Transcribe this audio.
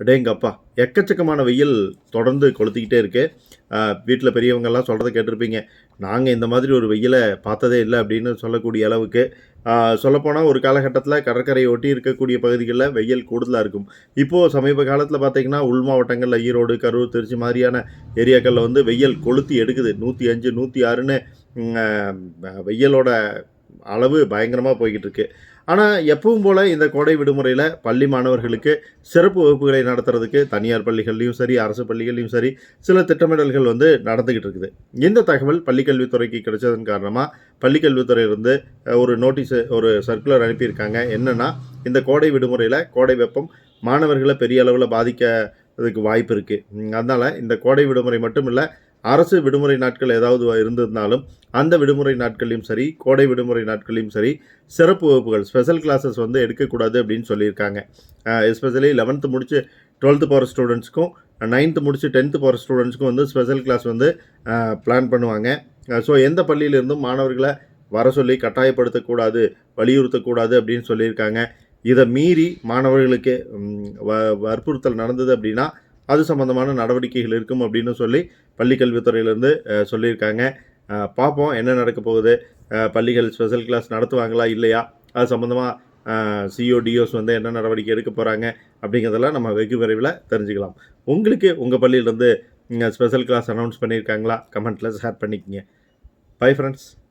அடேங்கப்பா எக்கச்சக்கமான வெயில் தொடர்ந்து கொளுத்திக்கிட்டே இருக்கு. வீட்டில் பெரியவங்கெல்லாம் சொல்கிறத கேட்டிருப்பீங்க. நாங்கள் இந்த மாதிரி ஒரு வெயிலை பார்த்ததே இல்லை அப்படின்னு சொல்லக்கூடிய அளவுக்கு. சொல்லப்போனால் ஒரு காலகட்டத்தில் கடற்கரையை ஒட்டி இருக்கக்கூடிய பகுதிகளில் வெயில் கூடுதலாக இருக்கும். இப்போது சமீப காலத்தில் பார்த்தீங்கன்னா உள் மாவட்டங்களில் ஈரோடு கரூர் திருச்சி மாதிரியான ஏரியாக்களில் வந்து வெயில் கொளுத்தி எடுக்குது. நூற்றி அஞ்சு நூற்றி ஆறுன்னு வெயிலோட அளவு பயங்கரமாக போய்கிட்டு இருக்கு ஆனால் எப்பவும் போல் இந்த கோடை விடுமுறையில் பள்ளி மாணவர்களுக்கு சிறப்பு வகுப்புகளை நடத்துறதுக்கு தனியார் பள்ளிகள்லையும் சரி அரசு பள்ளிகள்லையும் சரி சில திட்டமிடல்கள் வந்து நடந்துக்கிட்டு இருக்குது இந்த தகவல் பள்ளிக்கல்வித்துறைக்கு கிடைச்சதன் காரணமாக பள்ளிக்கல்வித்துறையிலிருந்து ஒரு நோட்டீஸ் ஒரு சர்க்குலர் அனுப்பியிருக்காங்க. என்னென்னா இந்த கோடை விடுமுறையில் கோடை வெப்பம் மாணவர்களை பெரிய அளவில் பாதிக்க அதுக்கு வாய்ப்பு இருக்குது அதனால் இந்த கோடை விடுமுறை மட்டும் இல்லை அரசு விடுமுறை நாட்கள் ஏதாவது இருந்திருந்தாலும் அந்த விடுமுறை நாட்களையும் சரி கோடை விடுமுறை நாட்களையும் சரி சிறப்பு வகுப்புகள் ஸ்பெஷல் கிளாஸஸ் வந்து எடுக்கக்கூடாது அப்படின்னு சொல்லியிருக்காங்க. எஸ்பெஷலி லெவன்த்து முடித்து டுவெல்த்து போகிற ஸ்டூடெண்ட்ஸ்க்கும் நைன்த்து முடித்து டென்த்து போகிற ஸ்டூடெண்ட்ஸ்க்கும் வந்து ஸ்பெஷல் கிளாஸ் வந்து பிளான் பண்ணுவாங்க. ஸோ எந்த பள்ளியிலிருந்தும் மாணவர்களை வர சொல்லி கட்டாயப்படுத்தக்கூடாது வலியுறுத்தக்கூடாது அப்படின்னு சொல்லியிருக்காங்க. இதை மீறி மாணவர்களுக்கு வ- வற்புறுத்தல் நடந்தது அப்படின்னா அது சம்மந்தமான நடவடிக்கைகள் இருக்கும் அப்படின்னு சொல்லி பள்ளிக்கல்வித்துறையிலேருந்து சொல்லியிருக்காங்க. பார்ப்போம் என்ன நடக்க போகுது. பள்ளிகள் ஸ்பெஷல் கிளாஸ் நடத்துவாங்களா இல்லையா? அது சம்மந்தமாக சிஓடிஓஸ் வந்து என்ன நடவடிக்கை எடுக்க போகிறாங்க அப்படிங்கிறதெல்லாம் நம்ம வெகு விரைவில் தெரிஞ்சுக்கலாம். உங்களுக்கு உங்கள் பள்ளியிலேருந்து ஸ்பெஷல் கிளாஸ் அனௌன்ஸ் பண்ணியிருக்காங்களா? கமெண்ட்டில் ஷேர் பண்ணிக்கோங்க. Bye friends